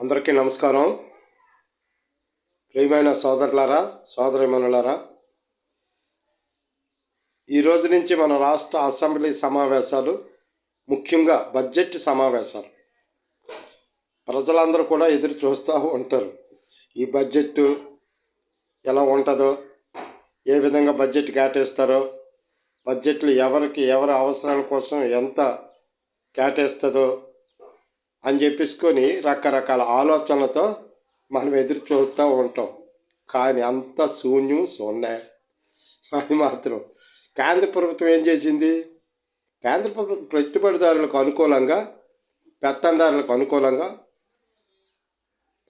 అందరికీ నమస్కారం. ప్రియమైన సోదరులారా సోదరిమనులారా ఈ రోజు నుంచి మన రాష్ట్ర అసెంబ్లీ సమావేశాలు ముఖ్యంగా బడ్జెట్ సమావేశాలు. ప్రజలందరూ కూడా ఎదురు చూస్తూ ఉంటారు. ఈ బడ్జెట్ ఎలా ఉంటుందో ఏ విధంగా బడ్జెట్ కేటాయిస్తారో బడ్జెట్లు ఎవరికి ఎవరి అవసరాల కోసం ఎంత కేటాయిస్తుందో అని చెప్పేసుకొని రకరకాల ఆలోచనలతో మనం ఎదురు చూస్తూ ఉంటాం. కానీ అంత శూన్యం సున్నా. అది మాత్రం. కేంద్ర ప్రభుత్వం ఏం చేసింది? కేంద్ర ప్రభుత్వం పెట్టుబడిదారులకు అనుకూలంగా పెత్తందారులకు అనుకూలంగా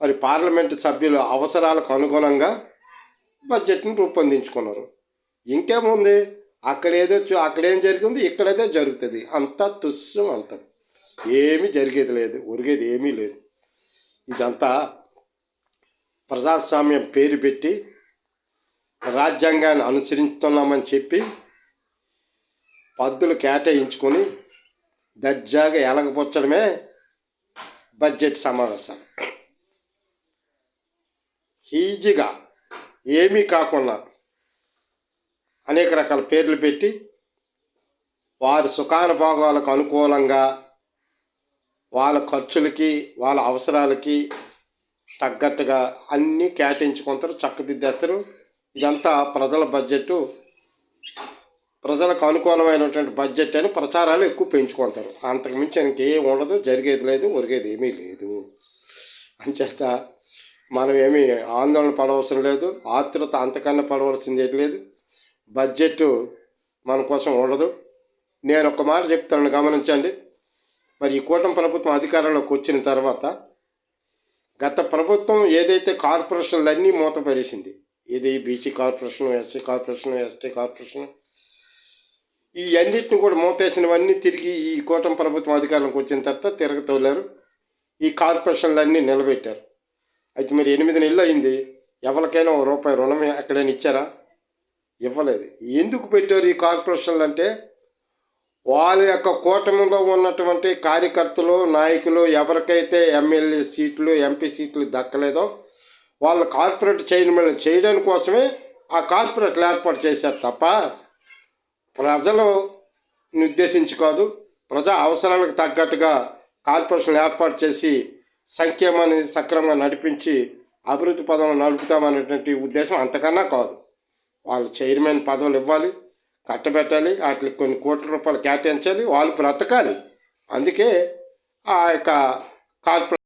మరి పార్లమెంటు సభ్యుల అవసరాలకు అనుగుణంగా బడ్జెట్ని రూపొందించుకున్నారు. ఇంకేముంది? అక్కడేదో చూ- అక్కడేం జరిగింది? ఇక్కడేదో జరుగుతుంది. అంతా తుస్సం అంటది. ఏమీ జరిగేది లేదు ఒరిగేది ఏమీ లేదు. ఇదంతా ప్రజాస్వామ్యం పేరు పెట్టి రాజ్యాంగాన్ని అనుసరిస్తున్నామని చెప్పి పద్దులు కేటాయించుకొని దర్జాగా ఎలగపుచ్చడమే బడ్జెట్ సమావేశం. ఈజీగా ఏమీ కాకుండా అనేక రకాల పేర్లు పెట్టి వారి సుఖానుభోగాలకు అనుకూలంగా వాళ్ళ ఖర్చులకి వాళ్ళ అవసరాలకి తగ్గట్టుగా అన్నీ కేటాయించుకుంటారు చక్కదిద్దేస్తారు. ఇదంతా ప్రజల బడ్జెట్ ప్రజలకు అనుకూలమైనటువంటి బడ్జెట్ అని ప్రచారాలు ఎక్కువ పెంచుకుంటారు. అంతకుమించి ఇంకేం ఉండదు జరిగేది లేదు ఒరిగేది ఏమీ లేదు. అంచేత మనం ఏమీ ఆందోళన పడవలసిన లేదు ఆతృత అంతకన్నా పడవలసింది ఏం లేదు. బడ్జెట్ మన కోసం ఉండదు. నేను ఒక మాట చెప్తాను గమనించండి. మరి ఈ కూటమి ప్రభుత్వం అధికారంలోకి వచ్చిన తర్వాత గత ప్రభుత్వం ఏదైతే కార్పొరేషన్లన్నీ మూతపడేసింది ఇది BC corporation SC corporation ST corporation ఈ అన్నిటిని కూడా మూతేసినవన్నీ తిరిగి ఈ కూటమి ప్రభుత్వం అధికారంలోకి వచ్చిన తర్వాత తిరగతోలారు ఈ కార్పొరేషన్లన్నీ నిలబెట్టారు. అయితే మరి ఎనిమిది నెలలు అయింది. ఎవరికైనా ఓ రూపాయి రుణం ఎక్కడైనా ఇచ్చారా? ఇవ్వలేదు. ఎందుకు పెట్టారు ఈ కార్పొరేషన్లు అంటే వాళ్ళ యొక్క కూటమిలో ఉన్నటువంటి కార్యకర్తలు నాయకులు ఎవరికైతే ఎమ్మెల్యే సీట్లు ఎంపీ సీట్లు దక్కలేదో వాళ్ళ కార్పొరేట్ చైర్మన్ చేయడానికి కోసమే ఆ కార్పొరేట్లు ఏర్పాటు చేశారు తప్ప ప్రజలు ఉద్దేశించి కాదు ప్రజా అవసరాలకు తగ్గట్టుగా కార్పొరేషన్లు ఏర్పాటు చేసి సంక్షేమాన్ని సక్రమంగా నడిపించి అభివృద్ధి పదవులు నడుపుతామనేటువంటి ఉద్దేశం అంతకన్నా కాదు. వాళ్ళు చైర్మన్ పదవులు ఇవ్వాలి. కట్టబెట్టాలి వాటికి కొన్ని కోట్ల రూపాయలు కేటాయించాలి వాళ్ళు బ్రతకాలి. అందుకే ఆ యొక్క కార్పొరేట్